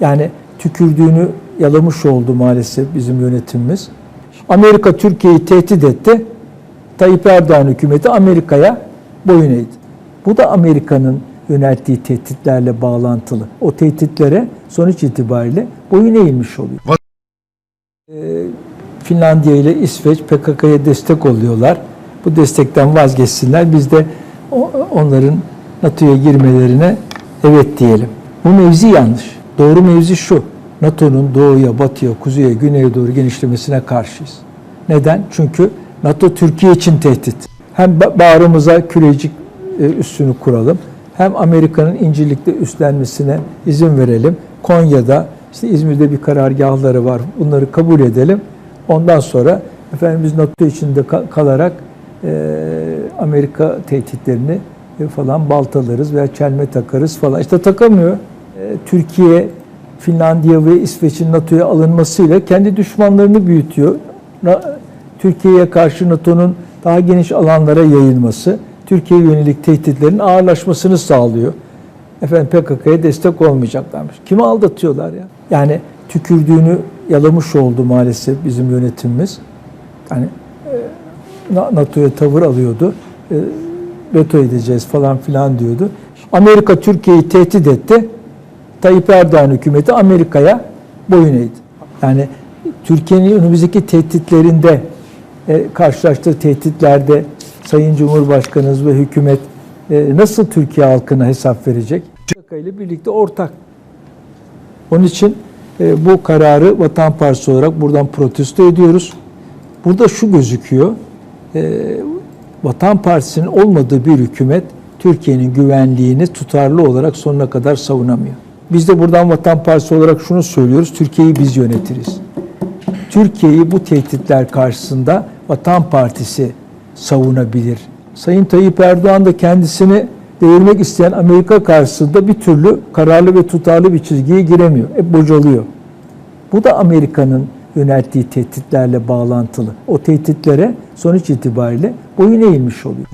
Yani tükürdüğünü yalamış oldu maalesef bizim yönetimimiz. Amerika Türkiye'yi tehdit etti. Tayyip Erdoğan hükümeti Amerika'ya boyun eğdi. Bu da Amerika'nın yönelttiği tehditlerle bağlantılı. O tehditlere sonuç itibariyle boyun eğilmiş oluyor. Ee, Finlandiya ile İsveç PKK'ya destek oluyorlar. Bu destekten vazgeçsinler. Biz de onların NATO'ya girmelerine evet diyelim. Bu mevzi yanlış. Doğru mevzi şu. NATO'nun doğuya, batıya, kuzeye, güneye doğru genişlemesine karşıyız. Neden? Çünkü NATO Türkiye için tehdit. Hem ba- bağrımıza kürecik e, üssünü kuralım. Hem Amerika'nın İncirlik'te üstlenmesine izin verelim. Konya'da, işte İzmir'de bir karargahları var. Bunları kabul edelim. Ondan sonra efendim biz NATO içinde ka- kalarak e, Amerika tehditlerini e, falan baltalarız veya çelme takarız falan. İşte takamıyor. E, Türkiye, Finlandiya ve İsveç'in NATO'ya alınmasıyla kendi düşmanlarını büyütüyor. Türkiye'ye karşı NATO'nun daha geniş alanlara yayılması, Türkiye'ye yönelik tehditlerin ağırlaşmasını sağlıyor. Efendim PKK'ya destek olmayacaklarmış. Kimi aldatıyorlar ya? Yani tükürdüğünü yalamış oldu maalesef bizim yönetimimiz. Yani e, Na- NATO'ya tavır alıyordu. E, veto edeceğiz falan filan diyordu. Amerika Türkiye'yi tehdit etti. Tayyip Erdoğan hükümeti Amerika'ya boyun eğdi. Yani Türkiye'nin önümüzdeki tehditlerinde, e, karşılaştığı tehditlerde Sayın Cumhurbaşkanımız ve hükümet e, nasıl Türkiye halkına hesap verecek? PKK ile birlikte ortak. Onun için e, bu kararı Vatan Partisi olarak buradan protesto ediyoruz. Burada şu gözüküyor. e, Vatan Partisi'nin olmadığı bir hükümet Türkiye'nin güvenliğini tutarlı olarak sonuna kadar savunamıyor. Biz de buradan Vatan Partisi olarak şunu söylüyoruz. Türkiye'yi biz yönetiriz. Türkiye'yi bu tehditler karşısında Vatan Partisi savunabilir. Sayın Tayyip Erdoğan da kendisini devirmek isteyen Amerika karşısında bir türlü kararlı ve tutarlı bir çizgiye giremiyor. Hep bocalıyor. Bu da Amerika'nın yönelttiği tehditlerle bağlantılı. O tehditlere sonuç itibariyle boyun eğilmiş oluyor.